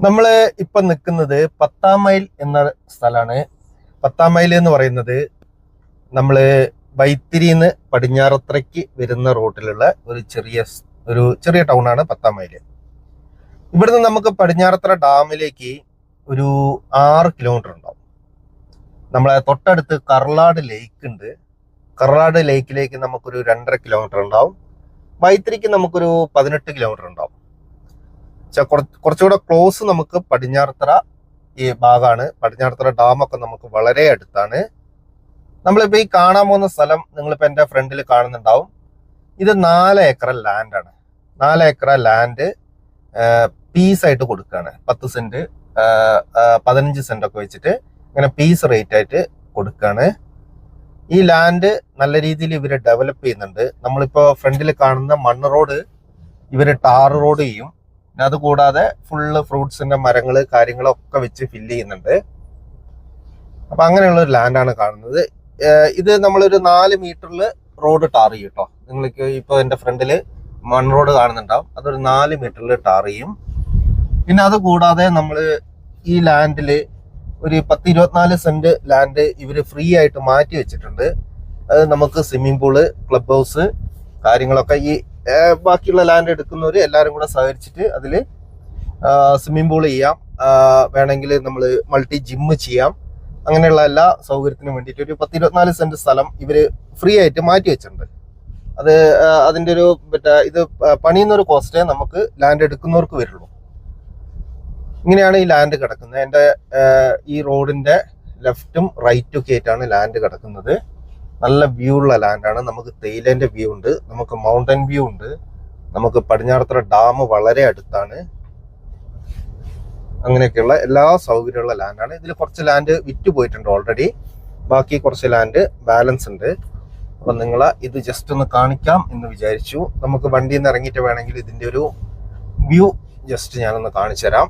നമ്മൾ ഇപ്പൊ നിൽക്കുന്നത് പത്താം മൈൽ എന്ന സ്ഥലമാണ്. പത്താം മൈൽ എന്ന് പറയുന്നത് നമ്മൾ വൈത്തിരിന്ന് പടിഞ്ഞാറത്രയ്ക്ക് വരുന്ന റോട്ടിലുള്ള ഒരു ചെറിയ ഒരു ചെറിയ ടൗൺ ആണ് പത്താം മൈൽ. ഇവിടുന്ന് നമുക്ക് പടിഞ്ഞാറത്ര ഡാമിലേക്ക് ഒരു ആറ് കിലോമീറ്റർ ഉണ്ടാവും. നമ്മളെ തൊട്ടടുത്ത് കർളാട് ലേക്ക് ഉണ്ട്. കർളാട് ലേക്കിലേക്ക് നമുക്കൊരു രണ്ടര കിലോമീറ്റർ ഉണ്ടാവും. വൈത്തിരിക്ക് നമുക്കൊരു പതിനെട്ട് കിലോമീറ്റർ ഉണ്ടാവും. കുറച്ചുകൂടെ ക്ലോസ് നമുക്ക് പടിഞ്ഞാറത്തറ ഈ ഭാഗമാണ് പടിഞ്ഞാറത്തറ ഡാമൊക്കെ നമുക്ക് വളരെ അടുത്താണ്. നമ്മളിപ്പോൾ ഈ കാണാൻ പോകുന്ന സ്ഥലം നിങ്ങളിപ്പോൾ എന്റെ ഫ്രണ്ടിൽ കാണുന്നുണ്ടാവും. ഇത് നാല് ഏക്കർ ലാൻഡാണ് നാല് ഏക്കർ ലാൻഡ് പീസ് ആയിട്ട് കൊടുക്കുകയാണ് പത്ത് സെന്റ് പതിനഞ്ച് സെന്റ് ഒക്കെ വെച്ചിട്ട് ഇങ്ങനെ പീസ് റേറ്റ് ആയിട്ട് കൊടുക്കുകയാണ് ഈ ലാൻഡ് നല്ല രീതിയിൽ ഇവർ ഡെവലപ്പ് ചെയ്യുന്നുണ്ട്. നമ്മളിപ്പോൾ ഫ്രണ്ടിൽ കാണുന്ന മണ്ണ് റോഡ് ഇവർ ടാർ റോഡ് ചെയ്യും. പിന്നെ അത് കൂടാതെ ഫുള്ള് ഫ്രൂട്ട്സിന്റെ മരങ്ങൾ കാര്യങ്ങളും ഒക്കെ വെച്ച് ഫില്ല് ചെയ്യുന്നുണ്ട്. അപ്പൊ അങ്ങനെയുള്ള ഒരു ലാൻഡാണ് കാണുന്നത്. ഇത് നമ്മളൊരു നാല് മീറ്ററിൽ റോഡ് ടാർ ചെയ്യും കേട്ടോ നിങ്ങൾക്ക് ഇപ്പൊ എന്റെ ഫ്രണ്ടിൽ മൺ റോഡ് കാണുന്നുണ്ടാവും. അതൊരു നാല് മീറ്ററിൽ ടാർ ചെയ്യും. പിന്നെ അത് കൂടാതെ നമ്മൾ ഈ ലാൻഡിൽ ഒരു പത്ത് ഇരുപത്തിനാല് സെന്റ് ലാൻഡ് ഇവർ ഫ്രീ ആയിട്ട് മാറ്റി വെച്ചിട്ടുണ്ട്. അത് നമുക്ക് സ്വിമ്മിംഗ് പൂൾ ക്ലബ് ഹൗസ് കാര്യങ്ങളൊക്കെ ഈ ബാക്കിയുള്ള ലാൻഡ് എടുക്കുന്നവർ എല്ലാവരും കൂടെ സഹകരിച്ചിട്ട് അതിൽ സ്വിമ്മിംഗ് പൂൾ ചെയ്യാം. വേണമെങ്കിൽ നമ്മൾ മൾട്ടി ജിമ്മ് ചെയ്യാം. അങ്ങനെയുള്ള എല്ലാ സൗകര്യത്തിനും വേണ്ടിയിട്ട് ഒരു പത്ത് ഇരുപത്തിനാല് സെന്റ് സ്ഥലം ഇവർ ഫ്രീ ആയിട്ട് മാറ്റി വെച്ചിട്ടുണ്ട്. അത് അതിന്റെ ഒരു മറ്റേ ഇത് പണിയുന്നൊരു കോസ്റ്റേ നമുക്ക് ലാൻഡ് എടുക്കുന്നവർക്ക് വരുള്ളൂ. ഇങ്ങനെയാണ് ഈ ലാൻഡ് കിടക്കുന്നത്. എന്റെ ഈ റോഡിന്റെ ലെഫ്റ്റും റൈറ്റും ഒക്കെ ആയിട്ടാണ് ലാൻഡ് കിടക്കുന്നത്. നല്ല വ്യൂ ഉള്ള ലാൻഡാണ് നമുക്ക് തേയിലേന്റെ വ്യൂ ഉണ്ട്. നമുക്ക് മൗണ്ടൻ വ്യൂ ഉണ്ട്. നമുക്ക് പടിഞ്ഞാറത്തറ ഡാം വളരെ അടുത്താണ്. അങ്ങനെയൊക്കെയുള്ള എല്ലാ സൗകര്യമുള്ള ലാൻഡാണ് ഇതിൽ കുറച്ച് ലാൻഡ് വിറ്റ് പോയിട്ടുണ്ട് ഓൾറെഡി ബാക്കി കുറച്ച് ലാൻഡ് ബാലൻസ് ഉണ്ട്. അപ്പൊ നിങ്ങൾ ഇത് ജസ്റ്റ് ഒന്ന് കാണിക്കാം എന്ന് വിചാരിച്ചു. നമുക്ക് വണ്ടിയിൽ നിന്ന് ഇറങ്ങിയിട്ട് വേണമെങ്കിൽ ഇതിന്റെ ഒരു വ്യൂ ജസ്റ്റ് ഞാനൊന്ന് കാണിച്ചു തരാം.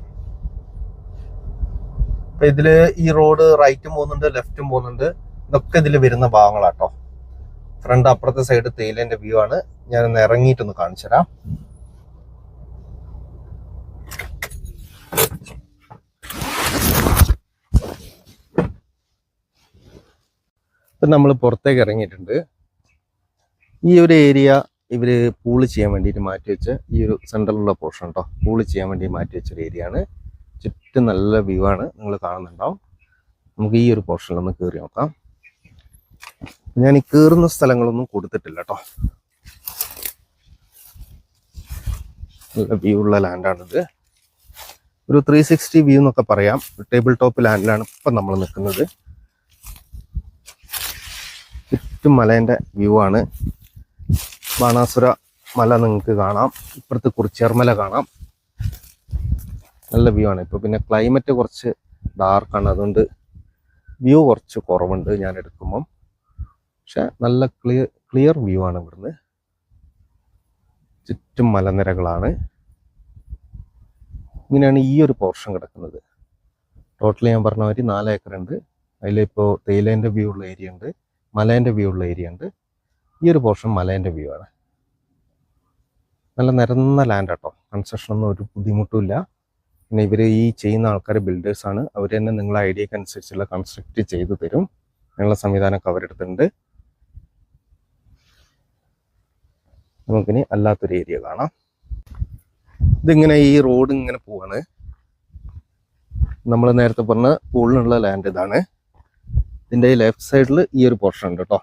അപ്പം ഇതിൽ ഈ റോഡ് റൈറ്റും പോകുന്നുണ്ട് ലെഫ്റ്റും പോകുന്നുണ്ട്. ഇതൊക്കെ ഇതിൽ വരുന്ന ഭാഗങ്ങളാട്ടോ. ഫ്രണ്ട് അപ്പുറത്തെ സൈഡ് തേയിലേന്റെ വ്യൂ ആണ്. ഞാനൊന്ന് ഇറങ്ങിയിട്ടൊന്ന് കാണിച്ചു തരാം. ഇപ്പം നമ്മൾ പുറത്തേക്ക് ഇറങ്ങിയിട്ടുണ്ട്. ഈ ഒരു ഏരിയ ഇവർ പൂൾ ചെയ്യാൻ വേണ്ടിയിട്ട് മാറ്റി വെച്ച ഈ ഒരു സെൻട്രലുള്ള പോർഷൻ കേട്ടോ പൂൾ ചെയ്യാൻ വേണ്ടി മാറ്റി വെച്ചൊരു ഏരിയ ആണ്. ചുറ്റും നല്ല വ്യൂ ആണ്. നിങ്ങൾ കാണുന്നുണ്ടാവും. നമുക്ക് ഈ ഒരു പോർഷനിൽ ഒന്ന് കയറി നോക്കാം. ഞാൻ ഈ കയറുന്ന സ്ഥലങ്ങളൊന്നും കൊടുത്തിട്ടില്ല കേട്ടോ നല്ല വ്യൂ ഉള്ള ലാൻഡാണിത് ഒരു ത്രീ സിക്സ്റ്റി വ്യൂ എന്നൊക്കെ പറയാം. ടേബിൾ ടോപ്പ് ലാൻഡിലാണ് ഇപ്പം നമ്മൾ നിൽക്കുന്നത്. ചുറ്റും മലേന്റെ വ്യൂ ആണ്. ബാണാസുര മല നിങ്ങൾക്ക് കാണാം. ഇപ്പുറത്ത് കുറിച്ചേർമല കാണാം. നല്ല വ്യൂ ആണ്. ഇപ്പോൾ പിന്നെ ക്ലൈമറ്റ് കുറച്ച് ഡാർക്കാണ് അതുകൊണ്ട് വ്യൂ കുറച്ച് കുറവുണ്ട് ഞാൻ എടുക്കുമ്പം. പക്ഷെ നല്ല ക്ലിയർ ക്ലിയർ വ്യൂ ആണ് ഇവിടുന്ന്. ചുറ്റും മലനിരകളാണ്. ഇങ്ങനെയാണ് ഈ ഒരു പോർഷൻ കിടക്കുന്നത്. ടോട്ടലി ഞാൻ പറഞ്ഞ മാതിരി നാല് ഏക്കർ ഉണ്ട് അതിലിപ്പോൾ തേയിലേന്റെ വ്യൂ ഉള്ള ഏരിയ ഉണ്ട് മലേന്റെ വ്യൂ ഉള്ള ഏരിയ ഉണ്ട്. ഈ ഒരു പോർഷൻ മലേന്റെ വ്യൂ ആണ്. നല്ല നിരന്ന ലാൻഡ് കേട്ടോ കൺസ്ട്രക്ഷൻ ഒന്നും ഒരു ബുദ്ധിമുട്ടില്ല പിന്നെ ഇവർ ഈ ചെയ്യുന്ന ആൾക്കാർ ബിൽഡേഴ്സാണ് അവർ തന്നെ നിങ്ങളെ ഐഡിയക്ക് അനുസരിച്ചുള്ള കൺസ്ട്രക്റ്റ് ചെയ്തു തരും. അങ്ങനെയുള്ള സംവിധാനമൊക്കെ അവരെടുത്തിട്ടുണ്ട്. നമുക്കിനി അല്ലാത്തൊരു ഏരിയ കാണാം. ഇതിങ്ങനെ ഈ റോഡ് ഇങ്ങനെ പോവാണ്. നമ്മൾ നേരത്തെ പറഞ്ഞ പൂളിനുള്ള ലാൻഡ് ഇതാണ്. ഇതിന്റെ ഈ ലെഫ്റ്റ് സൈഡിൽ ഈ ഒരു പോർഷൻ ഉണ്ട് കേട്ടോ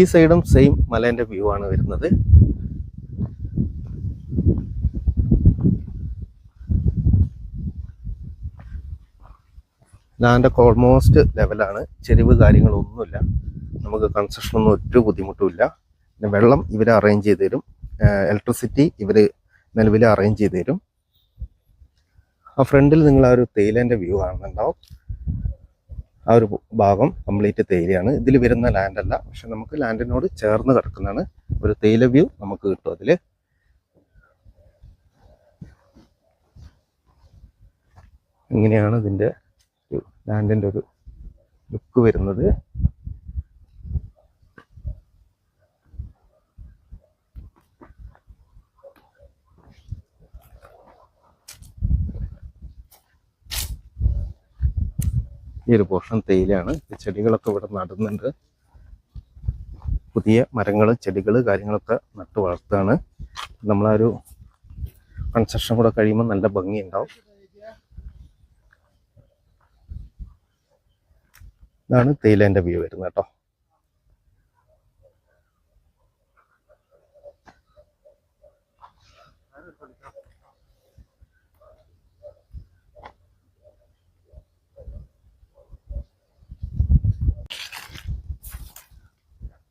ഈ സൈഡും സെയിം മലേന്റെ വ്യൂ ആണ് വരുന്നത്. ലാൻഡൊക്കെ ഓൾമോസ്റ്റ് ലെവലാണ് ചെരിവ് കാര്യങ്ങളൊന്നുമില്ല. നമുക്ക് കൺസ്ട്രക്ഷനൊന്നും ഒറ്റ ബുദ്ധിമുട്ടുമില്ല പിന്നെ വെള്ളം ഇവർ അറേഞ്ച് ചെയ്ത് തരും. ഇലക്ട്രിസിറ്റി ഇവർ നിലവിൽ അറേഞ്ച് ചെയ്ത് തരും. ആ ഫ്രണ്ടിൽ നിങ്ങൾ ആ ഒരു തേയിലേന്റെ വ്യൂ കാണുന്നുണ്ടാവും. ആ ഒരു ഭാഗം കംപ്ലീറ്റ് തേയിലയാണ്. ഇതിൽ വരുന്ന ലാൻഡ് അല്ല. പക്ഷെ നമുക്ക് ലാൻഡിനോട് ചേർന്ന് കിടക്കുന്നതാണ്. ഒരു തേയില വ്യൂ നമുക്ക് കിട്ടും അതിൽ ഇങ്ങനെയാണ് ഇതിന്റെ ഒരു ലാൻഡിന്റെ ഒരു ലുക്ക് വരുന്നത്. ഈ ഒരു പോർഷൻ തേയിലാണ് ചെടികളൊക്കെ ഇവിടെ നടുന്നുണ്ട്. പുതിയ മരങ്ങൾ ചെടികൾ കാര്യങ്ങളൊക്കെ നട്ടു വളർത്തുകയാണ് നമ്മളൊരു കൺസ്ട്രക്ഷൻ കൂടെ കഴിയുമ്പോൾ നല്ല ഭംഗിയുണ്ടാവും. ഇതാണ് തേയിലേന്റെ വ്യൂ വരുന്നത് കേട്ടോ.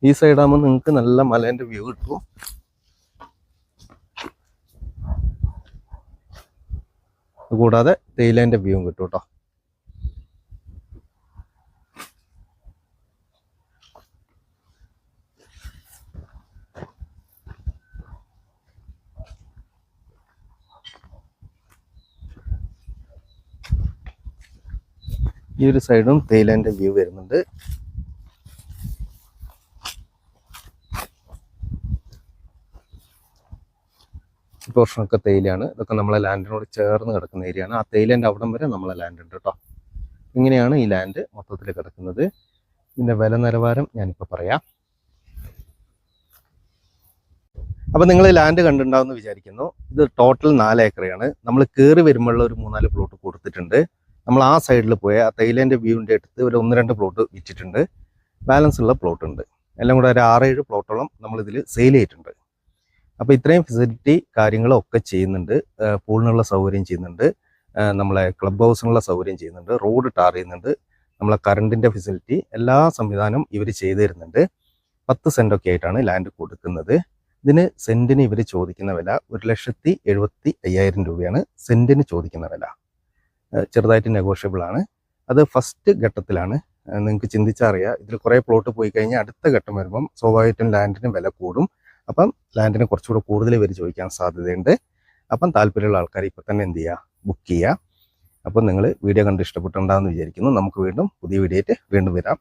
ഈ സൈഡാകുമ്പോൾ നിങ്ങൾക്ക് നല്ല മലേന്റെ വ്യൂ കിട്ടും. കൂടാതെ തേയിലേന്റെ വ്യൂവും കിട്ടും കേട്ടോ. ഈ ഒരു സൈഡും തേയിലേന്റെ വ്യൂ വരുന്നുണ്ട്. പോർഷനൊക്കെ തേയിലാണ് ഇതൊക്കെ നമ്മളെ ലാൻഡിനോട് ചേർന്ന് കിടക്കുന്ന ഏരിയയാണ്. ആ തേയിലേന്റെ അവിടം വരെ നമ്മളെ ലാൻഡ് ഉണ്ട് കേട്ടോ. ഇങ്ങനെയാണ് ഈ ലാൻഡ് മൊത്തത്തിൽ കിടക്കുന്നത്. ഇതിന്റെ വില നിലവാരം ഞാനിപ്പോൾ പറയാം. അപ്പം നിങ്ങൾ ലാൻഡ് കണ്ടിട്ടുണ്ടാവുമെന്ന് വിചാരിക്കുന്നു. ഇത് ടോട്ടൽ നാല് ഏക്കറയാണ്. നമ്മൾ കയറി വരുമ്പോഴുള്ള ഒരു മൂന്നാൽ പ്ലോട്ട് കൊടുത്തിട്ടുണ്ട്. നമ്മൾ ആ സൈഡിൽ പോയ ആ തേയിലേന്റെ വ്യൂവിന്റെ അടുത്ത് ഒരു ഒന്ന് രണ്ട് പ്ലോട്ട് വിറ്റിട്ടുണ്ട് ബാലൻസ് ഉള്ള പ്ലോട്ട് ഉണ്ട്. എല്ലാം കൂടെ ഒരു ആറേഴ് പ്ലോട്ടോളം നമ്മളിതിൽ സെയിൽ ചെയ്തിട്ടുണ്ട്. അപ്പോൾ ഇത്രയും ഫെസിലിറ്റി കാര്യങ്ങളൊക്കെ ചെയ്യുന്നുണ്ട്. പൂളിനുള്ള സൗകര്യം ചെയ്യുന്നുണ്ട്. നമ്മളെ ക്ലബ് ഹൗസിനുള്ള സൗകര്യം ചെയ്യുന്നുണ്ട്. റോഡ് ടാർ ചെയ്യുന്നുണ്ട്. നമ്മളെ കറണ്ടിന്റെ ഫെസിലിറ്റി എല്ലാ സംവിധാനവും ഇവർ ചെയ്തു തരുന്നുണ്ട്. പത്ത് സെന്റൊക്കെ ആയിട്ടാണ് ലാൻഡ് കൊടുക്കുന്നത്. ഇതിന് സെന്റിന് ഇവർ ചോദിക്കുന്ന വില ഒരു ലക്ഷത്തി എഴുപത്തി അയ്യായിരം രൂപയാണ്. സെന്റിന് ചോദിക്കുന്ന വില. ചെറുതായിട്ട് നെഗോഷ്യബിൾ ആണ്. അത് ഫസ്റ്റ് ഘട്ടത്തിലാണ്. നിങ്ങൾക്ക് ചിന്തിച്ചറിയാം. ഇതിൽ കുറേ പ്ലോട്ട് പോയി കഴിഞ്ഞാൽ അടുത്ത ഘട്ടം വരുമ്പം സ്വാഭാവികമായിട്ടും ലാൻഡിന് വില കൂടും. അപ്പം ലാൻഡിന് കുറച്ചുകൂടെ കൂടുതൽ പേര് ചോദിക്കാൻ സാധ്യതയുണ്ട്. അപ്പം താല്പര്യമുള്ള ആൾക്കാർ ഇപ്പം തന്നെ എന്ത് ചെയ്യുക? ബുക്ക് ചെയ്യുക. അപ്പം നിങ്ങൾ വീഡിയോ കണ്ട് ഇഷ്ടപ്പെട്ടുണ്ടാകുമെന്ന് വിചാരിക്കുന്നു. നമുക്ക് വീണ്ടും പുതിയ വീഡിയോ ആയിട്ട് വീണ്ടും വരാം.